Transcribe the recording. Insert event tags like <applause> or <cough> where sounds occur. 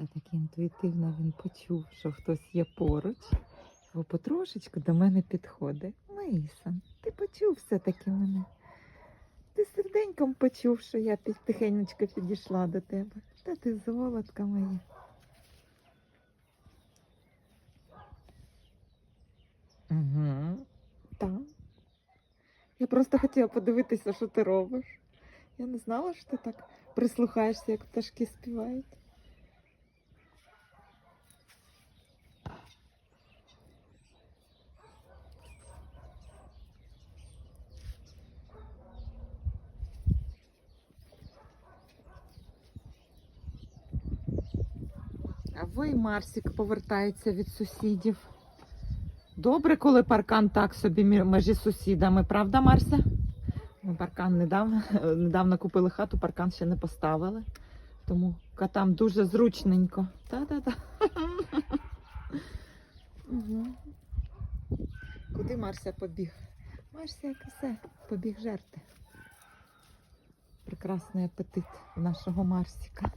Все-таки інтуїтивно він почув, що хтось є поруч, бо потрошечку до мене підходить. Мейсон, ти почув все-таки мене. Ти серденьком почув, що я тихенечко підійшла до тебе. Та ти золотка моя. Угу. Так. Я просто хотіла подивитися, що ти робиш. Я не знала, що ти так прислухаєшся, як пташки співають. А ви, Марсик, повертається від сусідів. Добре, коли паркан так собі межі сусідами, правда, Марся? Ми паркан недавно, <laughs> недавно купили хату, паркан ще не поставили. Тому котам дуже зручненько. Та-та-та. <laughs> Куди Марся побіг? Марся, як все, побіг жерти. Прекрасний апетит нашого Марсіка.